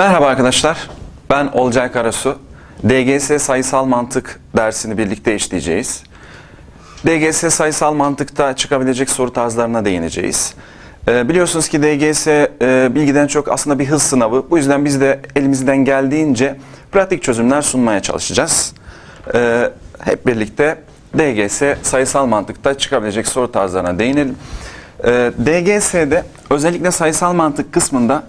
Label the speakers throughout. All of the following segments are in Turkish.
Speaker 1: Merhaba arkadaşlar. Ben Olcay Karasu. DGS sayısal mantık dersini birlikte işleyeceğiz. DGS sayısal mantıkta çıkabilecek soru tarzlarına değineceğiz. Ee, biliyorsunuz ki DGS e, bilgiden çok aslında bir hız sınavı. Bu yüzden biz de elimizden geldiğince pratik çözümler sunmaya çalışacağız. Ee, hep birlikte DGS sayısal mantıkta çıkabilecek soru tarzlarına değinelim. Ee, DGS'de özellikle sayısal mantık kısmında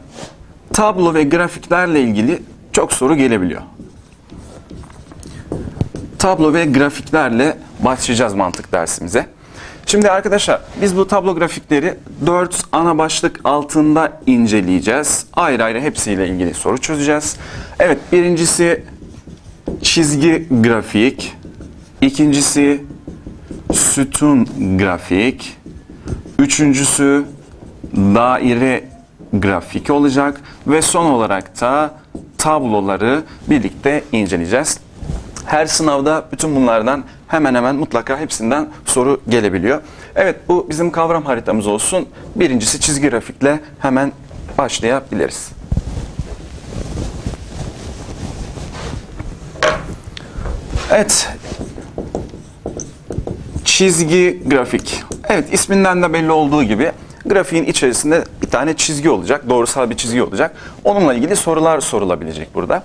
Speaker 1: tablo ve grafiklerle ilgili çok soru gelebiliyor. Tablo ve grafiklerle başlayacağız mantık dersimize. Şimdi arkadaşlar biz bu tablo grafikleri 4 ana başlık altında inceleyeceğiz. Ayrı ayrı hepsiyle ilgili soru çözeceğiz. Evet birincisi çizgi grafik. ikincisi sütun grafik. Üçüncüsü daire grafik olacak ve son olarak da tabloları birlikte inceleyeceğiz. Her sınavda bütün bunlardan hemen hemen mutlaka hepsinden soru gelebiliyor. Evet bu bizim kavram haritamız olsun. Birincisi çizgi grafikle hemen başlayabiliriz. Evet. Çizgi grafik. Evet isminden de belli olduğu gibi grafiğin içerisinde tane çizgi olacak. Doğrusal bir çizgi olacak. Onunla ilgili sorular sorulabilecek burada.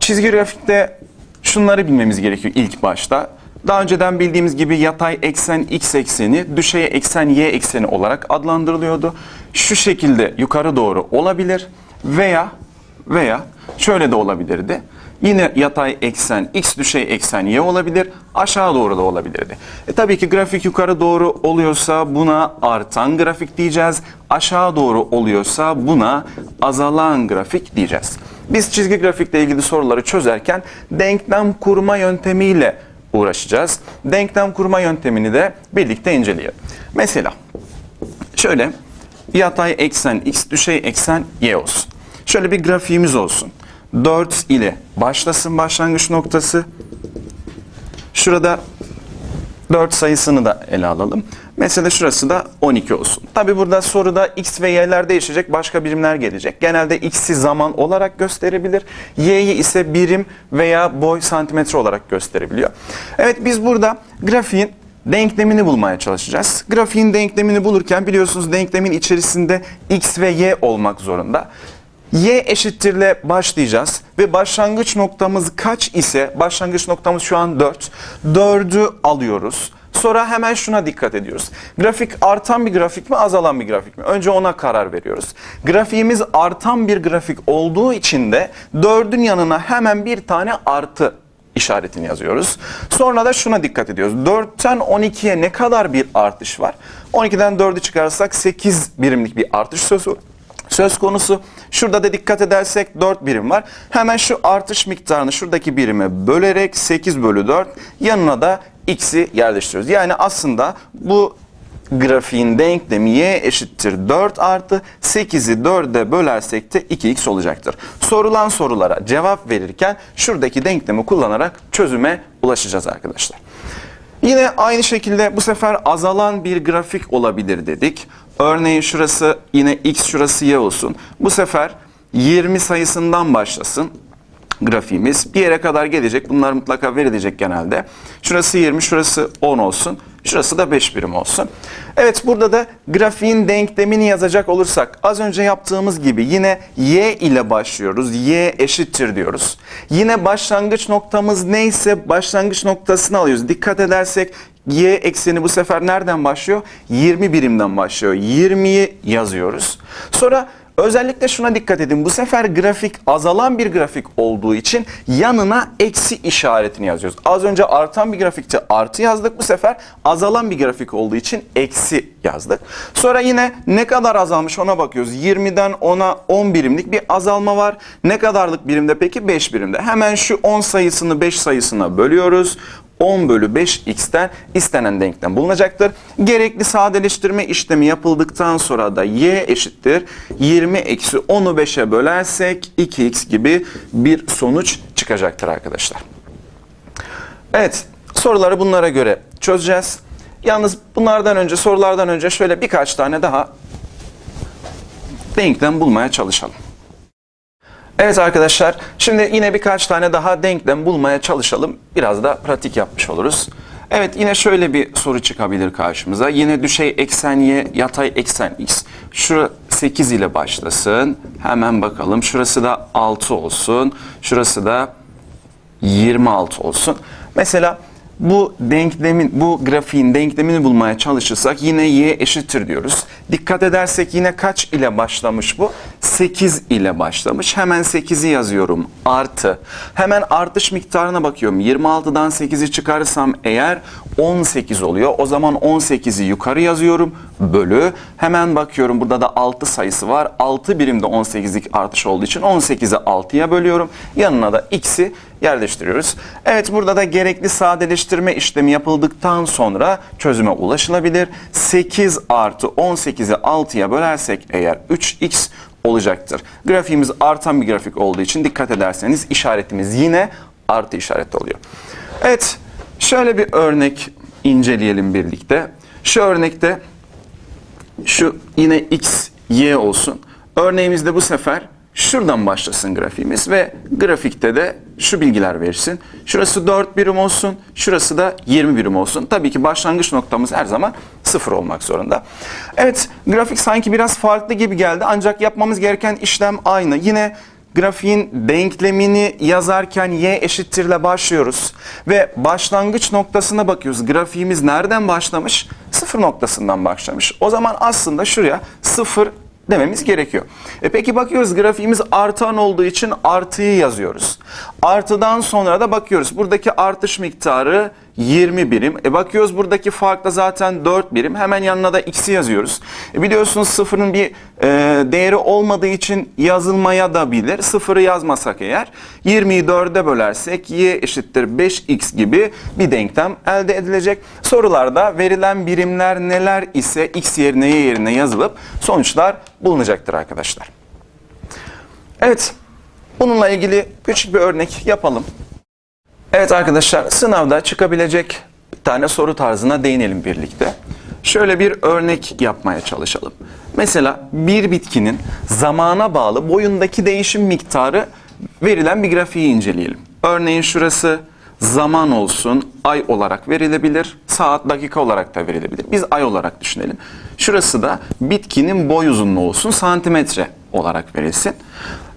Speaker 1: Çizgi grafikte şunları bilmemiz gerekiyor ilk başta. Daha önceden bildiğimiz gibi yatay eksen x ekseni, düşey eksen y ekseni olarak adlandırılıyordu. Şu şekilde yukarı doğru olabilir veya veya şöyle de olabilirdi. Yine yatay eksen x düşey eksen y olabilir, aşağı doğru da olabilirdi. E tabii ki grafik yukarı doğru oluyorsa buna artan grafik diyeceğiz. Aşağı doğru oluyorsa buna azalan grafik diyeceğiz. Biz çizgi grafikle ilgili soruları çözerken denklem kurma yöntemiyle uğraşacağız. Denklem kurma yöntemini de birlikte inceleyelim. Mesela şöyle yatay eksen x düşey eksen y olsun. Şöyle bir grafiğimiz olsun. 4 ile başlasın başlangıç noktası. Şurada 4 sayısını da ele alalım. Mesela şurası da 12 olsun. Tabi burada soruda x ve y'ler değişecek, başka birimler gelecek. Genelde x'i zaman olarak gösterebilir. y'yi ise birim veya boy santimetre olarak gösterebiliyor. Evet biz burada grafiğin denklemini bulmaya çalışacağız. Grafiğin denklemini bulurken biliyorsunuz denklemin içerisinde x ve y olmak zorunda y eşittirle başlayacağız ve başlangıç noktamız kaç ise başlangıç noktamız şu an 4. 4'ü alıyoruz. Sonra hemen şuna dikkat ediyoruz. Grafik artan bir grafik mi azalan bir grafik mi? Önce ona karar veriyoruz. Grafiğimiz artan bir grafik olduğu için de 4'ün yanına hemen bir tane artı işaretini yazıyoruz. Sonra da şuna dikkat ediyoruz. 4'ten 12'ye ne kadar bir artış var? 12'den 4'ü çıkarsak 8 birimlik bir artış söz söz konusu. Şurada da dikkat edersek 4 birim var. Hemen şu artış miktarını şuradaki birime bölerek 8 bölü 4 yanına da x'i yerleştiriyoruz. Yani aslında bu grafiğin denklemi y eşittir 4 artı 8'i 4'e bölersek de 2x olacaktır. Sorulan sorulara cevap verirken şuradaki denklemi kullanarak çözüme ulaşacağız arkadaşlar. Yine aynı şekilde bu sefer azalan bir grafik olabilir dedik. Örneğin şurası yine x şurası y olsun. Bu sefer 20 sayısından başlasın grafiğimiz. Bir yere kadar gelecek. Bunlar mutlaka verilecek genelde. Şurası 20, şurası 10 olsun. Şurası da 5 birim olsun. Evet burada da grafiğin denklemini yazacak olursak az önce yaptığımız gibi yine y ile başlıyoruz. y eşittir diyoruz. Yine başlangıç noktamız neyse başlangıç noktasını alıyoruz. Dikkat edersek y ekseni bu sefer nereden başlıyor? 20 birimden başlıyor. 20'yi yazıyoruz. Sonra Özellikle şuna dikkat edin. Bu sefer grafik azalan bir grafik olduğu için yanına eksi işaretini yazıyoruz. Az önce artan bir grafikte artı yazdık. Bu sefer azalan bir grafik olduğu için eksi yazdık. Sonra yine ne kadar azalmış ona bakıyoruz. 20'den 10'a 10 birimlik bir azalma var. Ne kadarlık birimde peki? 5 birimde. Hemen şu 10 sayısını 5 sayısına bölüyoruz. 10 bölü 5x'ten istenen denklem bulunacaktır. Gerekli sadeleştirme işlemi yapıldıktan sonra da y eşittir 20 eksi 10'u 5'e bölersek 2x gibi bir sonuç çıkacaktır arkadaşlar. Evet soruları bunlara göre çözeceğiz. Yalnız bunlardan önce sorulardan önce şöyle birkaç tane daha denklem bulmaya çalışalım. Evet arkadaşlar, şimdi yine birkaç tane daha denklem bulmaya çalışalım. Biraz da pratik yapmış oluruz. Evet yine şöyle bir soru çıkabilir karşımıza. Yine düşey eksen y, yatay eksen x. Şura 8 ile başlasın. Hemen bakalım. Şurası da 6 olsun. Şurası da 26 olsun. Mesela bu denklemin, bu grafiğin denklemini bulmaya çalışırsak yine y eşittir diyoruz. Dikkat edersek yine kaç ile başlamış bu? 8 ile başlamış. Hemen 8'i yazıyorum. Artı. Hemen artış miktarına bakıyorum. 26'dan 8'i çıkarırsam eğer 18 oluyor. O zaman 18'i yukarı yazıyorum. Bölü. Hemen bakıyorum burada da 6 sayısı var. 6 birimde 18'lik artış olduğu için 18'i 6'ya bölüyorum. Yanına da x'i yerleştiriyoruz. Evet burada da gerekli sadeleştirme işlemi yapıldıktan sonra çözüme ulaşılabilir. 8 artı 18'i 6'ya bölersek eğer 3x olacaktır. Grafiğimiz artan bir grafik olduğu için dikkat ederseniz işaretimiz yine artı işareti oluyor. Evet şöyle bir örnek inceleyelim birlikte. Şu örnekte şu yine x, y olsun. Örneğimizde bu sefer şuradan başlasın grafiğimiz ve grafikte de şu bilgiler verirsin. Şurası 4 birim olsun, şurası da 20 birim olsun. Tabii ki başlangıç noktamız her zaman sıfır olmak zorunda. Evet, grafik sanki biraz farklı gibi geldi ancak yapmamız gereken işlem aynı. Yine grafiğin denklemini yazarken y eşittirle başlıyoruz ve başlangıç noktasına bakıyoruz. Grafiğimiz nereden başlamış? Sıfır noktasından başlamış. O zaman aslında şuraya sıfır dememiz gerekiyor. E peki bakıyoruz grafiğimiz artan olduğu için artıyı yazıyoruz. Artıdan sonra da bakıyoruz buradaki artış miktarı 20 birim. E bakıyoruz buradaki fark da zaten 4 birim. Hemen yanına da x'i yazıyoruz. E biliyorsunuz sıfırın bir e, değeri olmadığı için yazılmaya da bilir. Sıfırı yazmasak eğer 20'yi 4'e bölersek y eşittir 5x gibi bir denklem elde edilecek. Sorularda verilen birimler neler ise x yerine y yerine yazılıp sonuçlar bulunacaktır arkadaşlar. Evet, bununla ilgili küçük bir örnek yapalım. Evet arkadaşlar, sınavda çıkabilecek bir tane soru tarzına değinelim birlikte. Şöyle bir örnek yapmaya çalışalım. Mesela bir bitkinin zamana bağlı boyundaki değişim miktarı verilen bir grafiği inceleyelim. Örneğin şurası zaman olsun, ay olarak verilebilir, saat, dakika olarak da verilebilir. Biz ay olarak düşünelim. Şurası da bitkinin boy uzunluğu olsun, santimetre olarak verilsin.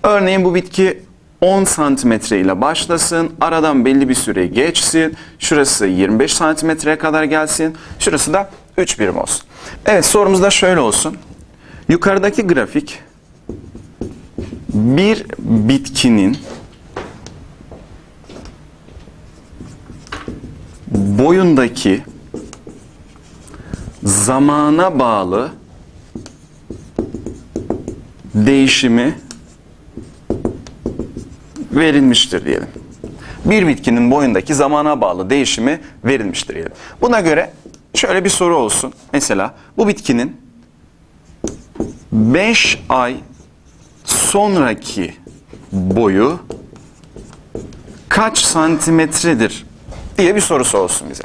Speaker 1: Örneğin bu bitki 10 santimetre ile başlasın, aradan belli bir süre geçsin, şurası 25 santimetreye kadar gelsin, şurası da 3 birim olsun. Evet sorumuz da şöyle olsun. Yukarıdaki grafik bir bitkinin boyundaki zamana bağlı değişimi verilmiştir diyelim. Bir bitkinin boyundaki zamana bağlı değişimi verilmiştir diyelim. Buna göre şöyle bir soru olsun. Mesela bu bitkinin 5 ay sonraki boyu kaç santimetredir diye bir sorusu olsun bize.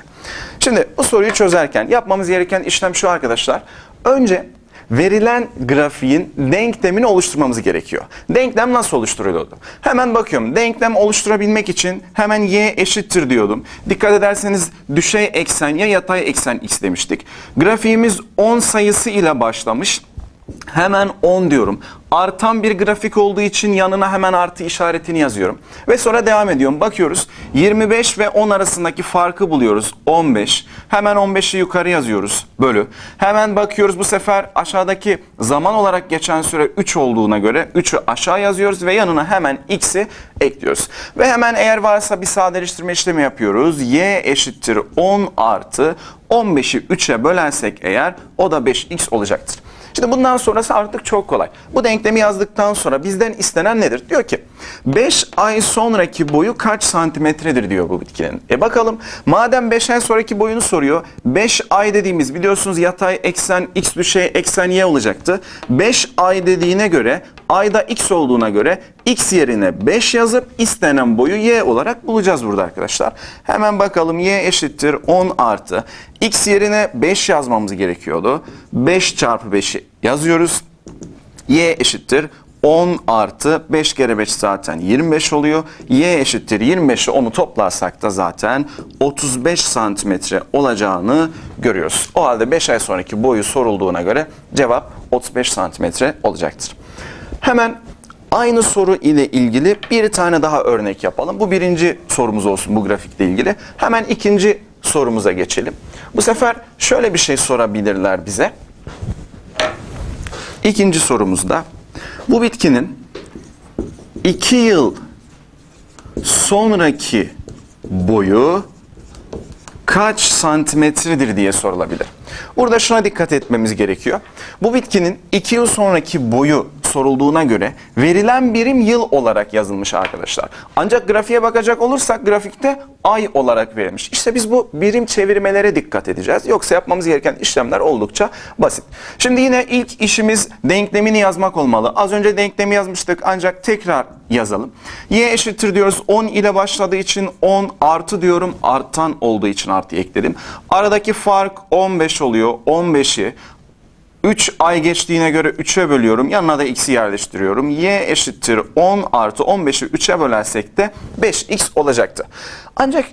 Speaker 1: Şimdi bu soruyu çözerken yapmamız gereken işlem şu arkadaşlar. Önce verilen grafiğin denklemini oluşturmamız gerekiyor. Denklem nasıl oluşturuluyordu? Hemen bakıyorum. Denklem oluşturabilmek için hemen y eşittir diyordum. Dikkat ederseniz düşey eksen ya yatay eksen x demiştik. Grafiğimiz 10 sayısı ile başlamış. Hemen 10 diyorum. Artan bir grafik olduğu için yanına hemen artı işaretini yazıyorum. Ve sonra devam ediyorum. Bakıyoruz 25 ve 10 arasındaki farkı buluyoruz. 15. Hemen 15'i yukarı yazıyoruz. Bölü. Hemen bakıyoruz bu sefer aşağıdaki zaman olarak geçen süre 3 olduğuna göre 3'ü aşağı yazıyoruz ve yanına hemen x'i ekliyoruz. Ve hemen eğer varsa bir sadeleştirme işlemi yapıyoruz. y eşittir 10 artı 15'i 3'e bölersek eğer o da 5x olacaktır. Şimdi bundan sonrası artık çok kolay. Bu denklemi yazdıktan sonra bizden istenen nedir? Diyor ki 5 ay sonraki boyu kaç santimetredir diyor bu bitkinin. E bakalım madem 5 ay sonraki boyunu soruyor. 5 ay dediğimiz biliyorsunuz yatay eksen x düşey eksen y olacaktı. 5 ay dediğine göre ayda x olduğuna göre x yerine 5 yazıp istenen boyu y olarak bulacağız burada arkadaşlar. Hemen bakalım y eşittir 10 artı x yerine 5 yazmamız gerekiyordu. 5 çarpı 5'i yazıyoruz. y eşittir 10 artı 5 kere 5 zaten 25 oluyor. Y eşittir 25'i onu toplarsak da zaten 35 santimetre olacağını görüyoruz. O halde 5 ay sonraki boyu sorulduğuna göre cevap 35 santimetre olacaktır. Hemen aynı soru ile ilgili bir tane daha örnek yapalım. Bu birinci sorumuz olsun bu grafikle ilgili. Hemen ikinci sorumuza geçelim. Bu sefer şöyle bir şey sorabilirler bize. İkinci sorumuzda bu bitkinin 2 yıl sonraki boyu kaç santimetredir diye sorulabilir. Burada şuna dikkat etmemiz gerekiyor. Bu bitkinin 2 yıl sonraki boyu sorulduğuna göre verilen birim yıl olarak yazılmış arkadaşlar. Ancak grafiğe bakacak olursak grafikte ay olarak verilmiş. İşte biz bu birim çevirmelere dikkat edeceğiz. Yoksa yapmamız gereken işlemler oldukça basit. Şimdi yine ilk işimiz denklemini yazmak olmalı. Az önce denklemi yazmıştık ancak tekrar yazalım. Y eşittir diyoruz 10 ile başladığı için 10 artı diyorum artan olduğu için artı ekledim. Aradaki fark 15 oluyor. 15'i 3 ay geçtiğine göre 3'e bölüyorum. Yanına da x'i yerleştiriyorum. y eşittir 10 artı 15'i 3'e bölersek de 5x olacaktı. Ancak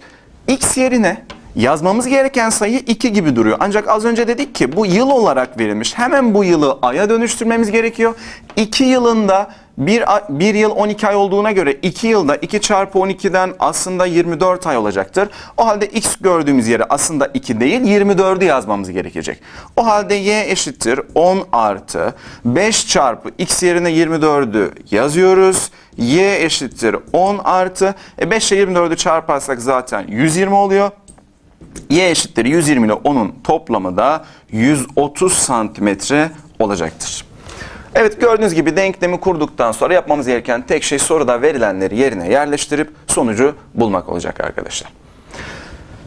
Speaker 1: x yerine yazmamız gereken sayı 2 gibi duruyor. Ancak az önce dedik ki bu yıl olarak verilmiş. Hemen bu yılı aya dönüştürmemiz gerekiyor. 2 yılında bir, ay- bir yıl 12 ay olduğuna göre 2 yılda 2 çarpı 12'den aslında 24 ay olacaktır. O halde x gördüğümüz yere aslında 2 değil 24'ü yazmamız gerekecek. O halde y eşittir 10 artı 5 çarpı x yerine 24'ü yazıyoruz. y eşittir 10 artı e 5 ile 24'ü çarparsak zaten 120 oluyor. Y eşittir 120 ile 10'un toplamı da 130 santimetre olacaktır. Evet gördüğünüz gibi denklemi kurduktan sonra yapmamız gereken tek şey soruda verilenleri yerine yerleştirip sonucu bulmak olacak arkadaşlar.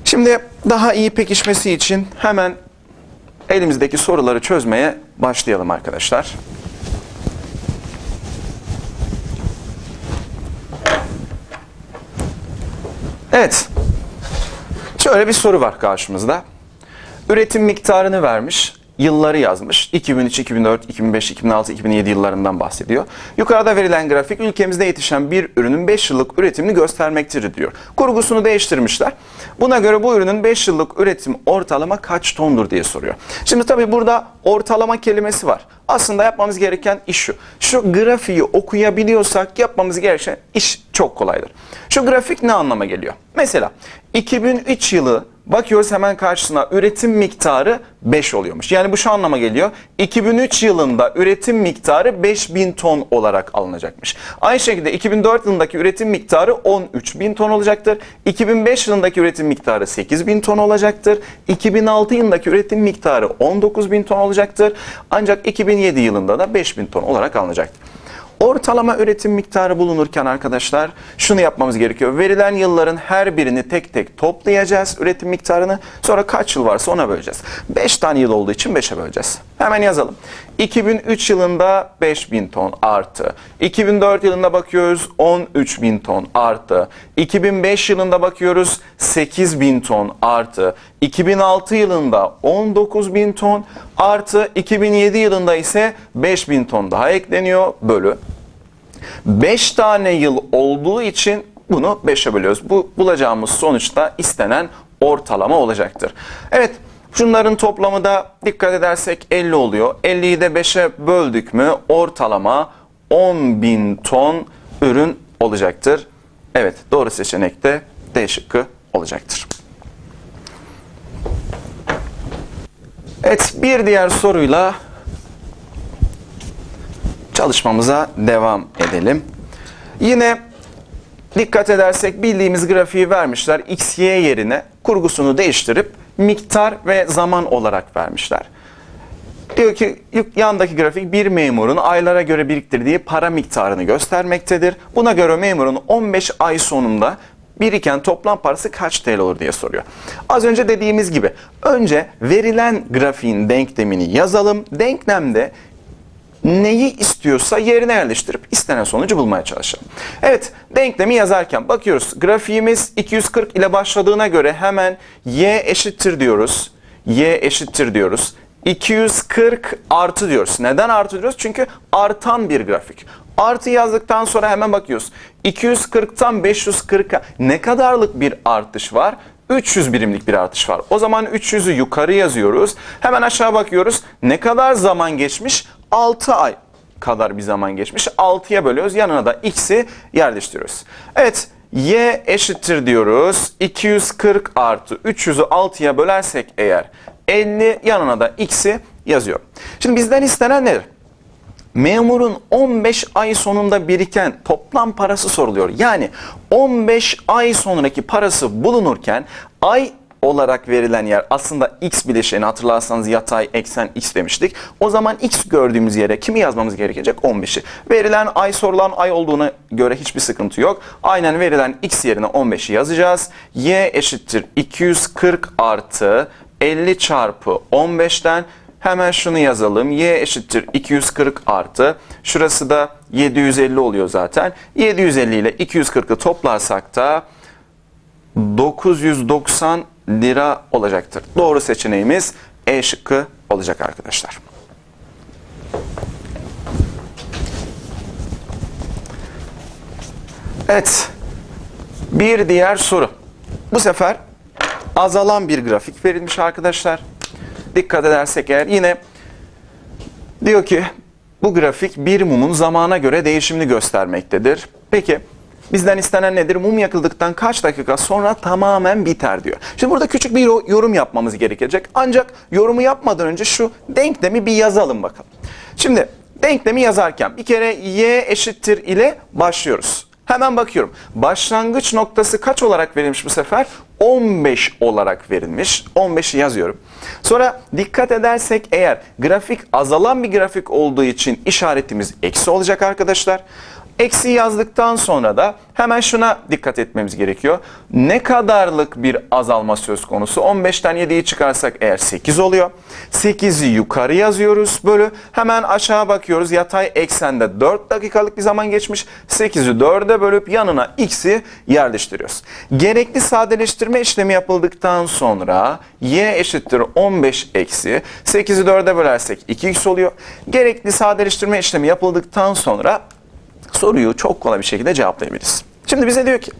Speaker 1: Şimdi daha iyi pekişmesi için hemen elimizdeki soruları çözmeye başlayalım arkadaşlar. Evet. Şöyle bir soru var karşımızda. Üretim miktarını vermiş, yılları yazmış. 2003, 2004, 2005, 2006, 2007 yıllarından bahsediyor. Yukarıda verilen grafik ülkemizde yetişen bir ürünün 5 yıllık üretimini göstermektedir diyor. Kurgusunu değiştirmişler. Buna göre bu ürünün 5 yıllık üretim ortalama kaç tondur diye soruyor. Şimdi tabii burada ortalama kelimesi var. Aslında yapmamız gereken iş şu. Şu grafiği okuyabiliyorsak yapmamız gereken iş çok kolaydır. Şu grafik ne anlama geliyor? Mesela 2003 yılı bakıyoruz hemen karşısına üretim miktarı 5 oluyormuş. Yani bu şu anlama geliyor. 2003 yılında üretim miktarı 5000 ton olarak alınacakmış. Aynı şekilde 2004 yılındaki üretim miktarı 13.000 ton olacaktır. 2005 yılındaki üretim miktarı 8000 ton olacaktır. 2006 yılındaki üretim miktarı 19.000 ton olacaktır. Ancak 2007 yılında da 5000 ton olarak alınacaktır. Ortalama üretim miktarı bulunurken arkadaşlar şunu yapmamız gerekiyor. Verilen yılların her birini tek tek toplayacağız üretim miktarını. Sonra kaç yıl varsa ona böleceğiz. 5 tane yıl olduğu için 5'e böleceğiz. Hemen yazalım. 2003 yılında 5000 ton artı. 2004 yılında bakıyoruz 13000 ton artı. 2005 yılında bakıyoruz 8000 ton artı. 2006 yılında 19000 ton artı. 2007 yılında ise 5000 ton daha ekleniyor bölü. 5 tane yıl olduğu için bunu 5'e bölüyoruz. Bu bulacağımız sonuçta istenen ortalama olacaktır. Evet şunların toplamı da dikkat edersek 50 oluyor. 50'yi de 5'e böldük mü ortalama 10.000 ton ürün olacaktır. Evet doğru seçenek de D şıkkı olacaktır. Evet bir diğer soruyla çalışmamıza devam edelim. Yine dikkat edersek bildiğimiz grafiği vermişler. X, Y yerine kurgusunu değiştirip miktar ve zaman olarak vermişler. Diyor ki yandaki grafik bir memurun aylara göre biriktirdiği para miktarını göstermektedir. Buna göre memurun 15 ay sonunda biriken toplam parası kaç TL olur diye soruyor. Az önce dediğimiz gibi önce verilen grafiğin denklemini yazalım. Denklemde neyi istiyorsa yerine yerleştirip istenen sonucu bulmaya çalışalım. Evet, denklemi yazarken bakıyoruz. Grafiğimiz 240 ile başladığına göre hemen y eşittir diyoruz. y eşittir diyoruz. 240 artı diyoruz. Neden artı diyoruz? Çünkü artan bir grafik. Artı yazdıktan sonra hemen bakıyoruz. 240'tan 540'a ne kadarlık bir artış var? 300 birimlik bir artış var. O zaman 300'ü yukarı yazıyoruz. Hemen aşağı bakıyoruz. Ne kadar zaman geçmiş? 6 ay kadar bir zaman geçmiş. 6'ya bölüyoruz. Yanına da x'i yerleştiriyoruz. Evet y eşittir diyoruz. 240 artı 300'ü 6'ya bölersek eğer 50 yanına da x'i yazıyor. Şimdi bizden istenen nedir? Memurun 15 ay sonunda biriken toplam parası soruluyor. Yani 15 ay sonraki parası bulunurken ay olarak verilen yer aslında x bileşeni hatırlarsanız yatay eksen x demiştik. O zaman x gördüğümüz yere kimi yazmamız gerekecek? 15'i. Verilen ay sorulan ay olduğuna göre hiçbir sıkıntı yok. Aynen verilen x yerine 15'i yazacağız. y eşittir 240 artı 50 çarpı 15'ten Hemen şunu yazalım. Y eşittir 240 artı. Şurası da 750 oluyor zaten. 750 ile 240'ı toplarsak da 990 lira olacaktır. Doğru seçeneğimiz E şıkkı olacak arkadaşlar. Evet. Bir diğer soru. Bu sefer azalan bir grafik verilmiş arkadaşlar. Dikkat edersek eğer yine diyor ki bu grafik bir mumun zamana göre değişimini göstermektedir. Peki bizden istenen nedir? Mum yakıldıktan kaç dakika sonra tamamen biter diyor. Şimdi burada küçük bir yorum yapmamız gerekecek. Ancak yorumu yapmadan önce şu denklemi bir yazalım bakalım. Şimdi denklemi yazarken bir kere y eşittir ile başlıyoruz. Hemen bakıyorum. Başlangıç noktası kaç olarak verilmiş bu sefer? 15 olarak verilmiş. 15'i yazıyorum. Sonra dikkat edersek eğer grafik azalan bir grafik olduğu için işaretimiz eksi olacak arkadaşlar. Eksi yazdıktan sonra da hemen şuna dikkat etmemiz gerekiyor. Ne kadarlık bir azalma söz konusu? 15'ten 7'yi çıkarsak eğer 8 oluyor. 8'i yukarı yazıyoruz bölü. Hemen aşağı bakıyoruz. Yatay eksende 4 dakikalık bir zaman geçmiş. 8'i 4'e bölüp yanına x'i yerleştiriyoruz. Gerekli sadeleştirme işlemi yapıldıktan sonra y eşittir 15 eksi 8'i 4'e bölersek 2x oluyor. Gerekli sadeleştirme işlemi yapıldıktan sonra soruyu çok kolay bir şekilde cevaplayabiliriz. Şimdi bize diyor ki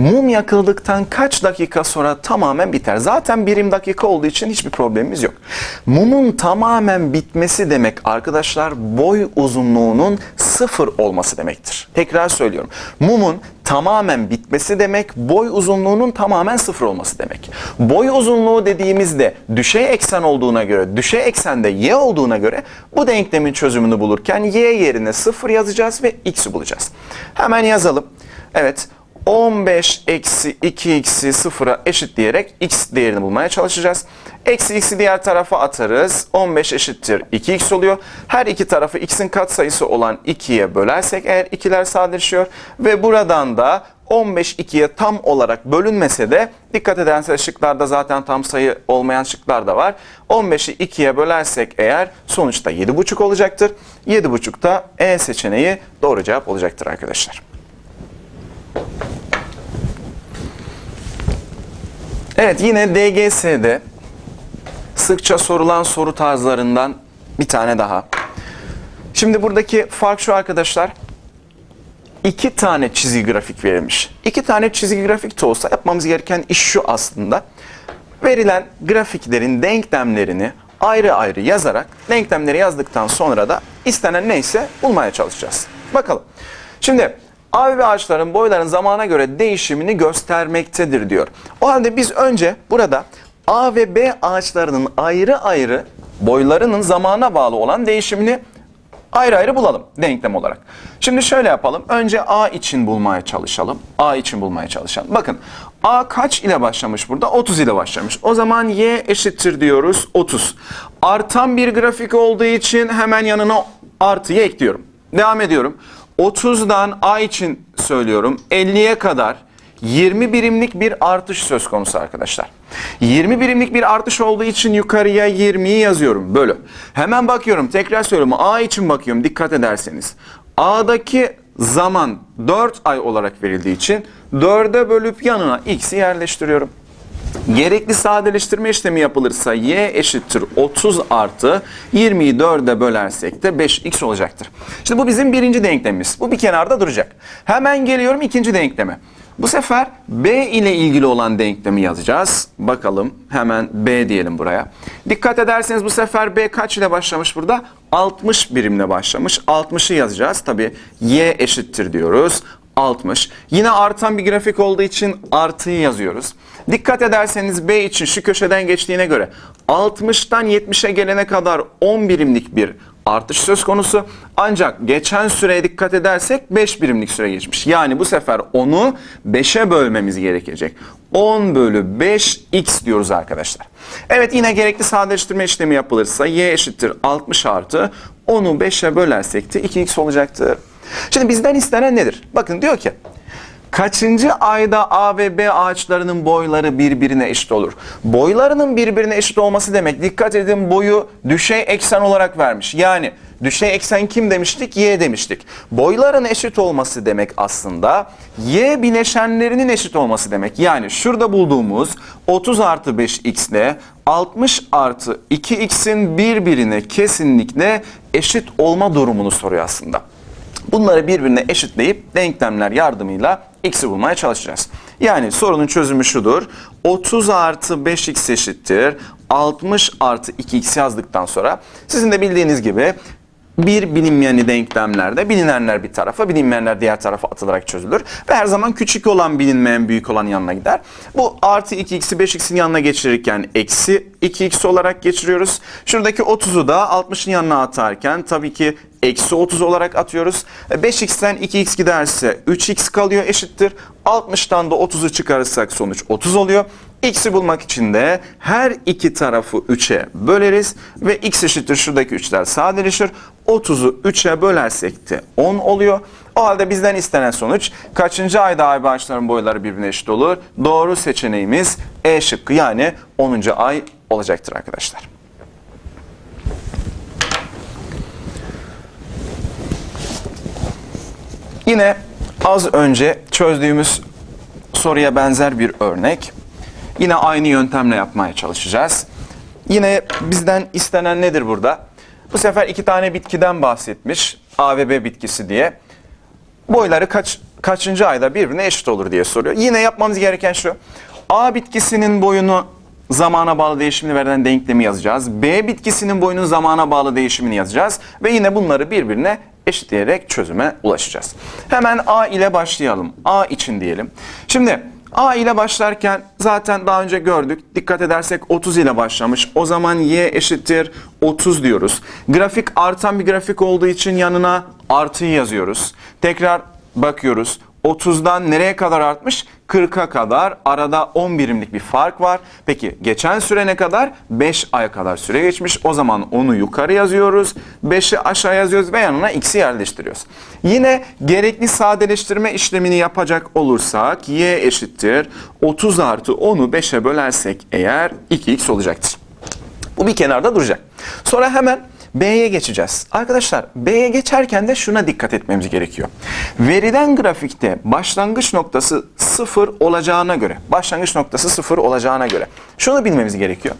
Speaker 1: mum yakıldıktan kaç dakika sonra tamamen biter? Zaten birim dakika olduğu için hiçbir problemimiz yok. Mumun tamamen bitmesi demek arkadaşlar boy uzunluğunun sıfır olması demektir. Tekrar söylüyorum. Mumun tamamen bitmesi demek boy uzunluğunun tamamen sıfır olması demek. Boy uzunluğu dediğimizde düşey eksen olduğuna göre, düşey eksende y olduğuna göre bu denklemin çözümünü bulurken y yerine sıfır yazacağız ve x'i bulacağız. Hemen yazalım. Evet 15 eksi 2x'i sıfıra eşitleyerek x değerini bulmaya çalışacağız. Eksi x'i diğer tarafa atarız. 15 eşittir 2x oluyor. Her iki tarafı x'in katsayısı olan 2'ye bölersek eğer ikiler sadeleşiyor. Ve buradan da 15 2'ye tam olarak bölünmese de dikkat ederseniz şıklarda zaten tam sayı olmayan şıklar da var. 15'i 2'ye bölersek eğer sonuçta 7,5 olacaktır. 7,5 da E seçeneği doğru cevap olacaktır arkadaşlar. Evet yine DGS'de sıkça sorulan soru tarzlarından bir tane daha. Şimdi buradaki fark şu arkadaşlar. İki tane çizgi grafik verilmiş. İki tane çizgi grafik de olsa yapmamız gereken iş şu aslında. Verilen grafiklerin denklemlerini ayrı ayrı yazarak denklemleri yazdıktan sonra da istenen neyse bulmaya çalışacağız. Bakalım. Şimdi A ve ağaçların boyların zamana göre değişimini göstermektedir diyor. O halde biz önce burada A ve B ağaçlarının ayrı ayrı boylarının zamana bağlı olan değişimini ayrı ayrı bulalım denklem olarak. Şimdi şöyle yapalım. Önce A için bulmaya çalışalım. A için bulmaya çalışalım. Bakın A kaç ile başlamış burada? 30 ile başlamış. O zaman Y eşittir diyoruz 30. Artan bir grafik olduğu için hemen yanına artıyı ekliyorum. Devam ediyorum. 30'dan A için söylüyorum 50'ye kadar 20 birimlik bir artış söz konusu arkadaşlar. 20 birimlik bir artış olduğu için yukarıya 20'yi yazıyorum bölü. Hemen bakıyorum tekrar söylüyorum A için bakıyorum dikkat ederseniz. A'daki zaman 4 ay olarak verildiği için 4'e bölüp yanına x'i yerleştiriyorum. Gerekli sadeleştirme işlemi yapılırsa y eşittir 30 artı 20'yi 4'e bölersek de 5x olacaktır. Şimdi bu bizim birinci denklemimiz. Bu bir kenarda duracak. Hemen geliyorum ikinci denkleme. Bu sefer b ile ilgili olan denklemi yazacağız. Bakalım hemen b diyelim buraya. Dikkat ederseniz bu sefer b kaç ile başlamış burada? 60 birimle başlamış. 60'ı yazacağız. Tabi y eşittir diyoruz. 60. Yine artan bir grafik olduğu için artıyı yazıyoruz. Dikkat ederseniz B için şu köşeden geçtiğine göre 60'tan 70'e gelene kadar 10 birimlik bir artış söz konusu. Ancak geçen süreye dikkat edersek 5 birimlik süre geçmiş. Yani bu sefer onu 5'e bölmemiz gerekecek. 10 bölü 5x diyoruz arkadaşlar. Evet yine gerekli sadeleştirme işlemi yapılırsa y eşittir 60 artı 10'u 5'e bölersek de 2x olacaktır. Şimdi bizden istenen nedir? Bakın diyor ki kaçıncı ayda A ve B ağaçlarının boyları birbirine eşit olur? Boylarının birbirine eşit olması demek dikkat edin boyu düşey eksen olarak vermiş. Yani düşey eksen kim demiştik? Y demiştik. Boyların eşit olması demek aslında Y bileşenlerinin eşit olması demek. Yani şurada bulduğumuz 30 artı 5x ile 60 artı 2x'in birbirine kesinlikle eşit olma durumunu soruyor aslında. Bunları birbirine eşitleyip denklemler yardımıyla x'i bulmaya çalışacağız. Yani sorunun çözümü şudur. 30 artı 5x eşittir. 60 artı 2x yazdıktan sonra sizin de bildiğiniz gibi bir bilinmeyeni denklemlerde bilinenler bir tarafa, bilinmeyenler diğer tarafa atılarak çözülür. Ve her zaman küçük olan bilinmeyen büyük olan yanına gider. Bu artı 2x'i 5x'in yanına geçirirken eksi 2x olarak geçiriyoruz. Şuradaki 30'u da 60'ın yanına atarken tabii ki eksi 30 olarak atıyoruz. 5x'ten 2x giderse 3x kalıyor eşittir. 60'tan da 30'u çıkarırsak sonuç 30 oluyor. X'i bulmak için de her iki tarafı 3'e böleriz ve x eşittir şuradaki 3'ler sadeleşir. 30'u 3'e bölersek de 10 oluyor. O halde bizden istenen sonuç kaçıncı ayda ay bağışların boyları birbirine eşit olur? Doğru seçeneğimiz E şıkkı yani 10. ay olacaktır arkadaşlar. Yine az önce çözdüğümüz soruya benzer bir örnek. Yine aynı yöntemle yapmaya çalışacağız. Yine bizden istenen nedir burada? Bu sefer iki tane bitkiden bahsetmiş. A ve B bitkisi diye. Boyları kaç kaçıncı ayda birbirine eşit olur diye soruyor. Yine yapmamız gereken şu. A bitkisinin boyunu zamana bağlı değişimini veren denklemi yazacağız. B bitkisinin boyunun zamana bağlı değişimini yazacağız. Ve yine bunları birbirine eşitleyerek çözüme ulaşacağız. Hemen A ile başlayalım. A için diyelim. Şimdi A ile başlarken zaten daha önce gördük. Dikkat edersek 30 ile başlamış. O zaman y eşittir 30 diyoruz. Grafik artan bir grafik olduğu için yanına artıyı yazıyoruz. Tekrar bakıyoruz. 30'dan nereye kadar artmış? 40'a kadar. Arada 10 birimlik bir fark var. Peki geçen süre ne kadar? 5 ay kadar süre geçmiş. O zaman onu yukarı yazıyoruz. 5'i aşağı yazıyoruz ve yanına x'i yerleştiriyoruz. Yine gerekli sadeleştirme işlemini yapacak olursak y eşittir. 30 artı 10'u 5'e bölersek eğer 2x olacaktır. Bu bir kenarda duracak. Sonra hemen B'ye geçeceğiz. Arkadaşlar B'ye geçerken de şuna dikkat etmemiz gerekiyor. Verilen grafikte başlangıç noktası 0 olacağına göre, başlangıç noktası 0 olacağına göre şunu bilmemiz gerekiyor.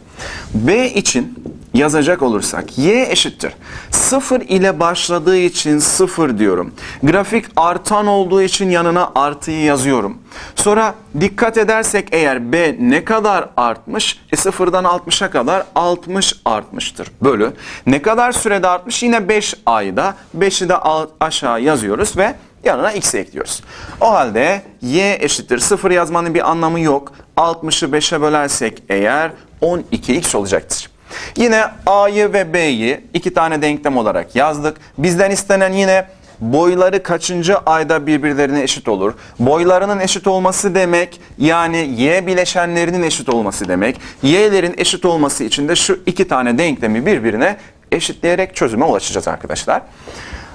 Speaker 1: B için yazacak olursak y eşittir. 0 ile başladığı için 0 diyorum. Grafik artan olduğu için yanına artıyı yazıyorum. Sonra dikkat edersek eğer B ne kadar artmış? E 0'dan 60'a kadar 60 artmıştır. Bölü. Ne kadar sürede artmış? Yine 5 ayda. 5'i de aşağı yazıyoruz ve yanına x ekliyoruz. O halde y eşittir 0 yazmanın bir anlamı yok. 60'ı 5'e bölersek eğer 12x olacaktır. Yine A'yı ve B'yi iki tane denklem olarak yazdık. Bizden istenen yine boyları kaçıncı ayda birbirlerine eşit olur? Boylarının eşit olması demek yani y bileşenlerinin eşit olması demek. Y'lerin eşit olması için de şu iki tane denklemi birbirine eşitleyerek çözüme ulaşacağız arkadaşlar.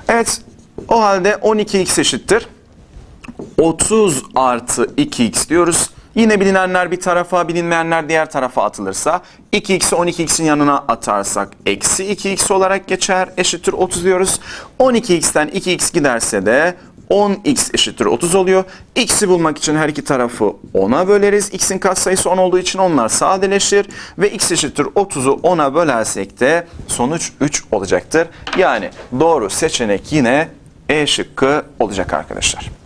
Speaker 1: Evet o halde 12x eşittir. 30 artı 2x diyoruz. Yine bilinenler bir tarafa, bilinmeyenler diğer tarafa atılırsa 2x'i 12x'in yanına atarsak eksi 2x olarak geçer. Eşittir 30 diyoruz. 12x'ten 2x giderse de 10x eşittir 30 oluyor. X'i bulmak için her iki tarafı 10'a böleriz. X'in katsayısı 10 olduğu için onlar sadeleşir. Ve x eşittir 30'u 10'a bölersek de sonuç 3 olacaktır. Yani doğru seçenek yine E şıkkı olacak arkadaşlar.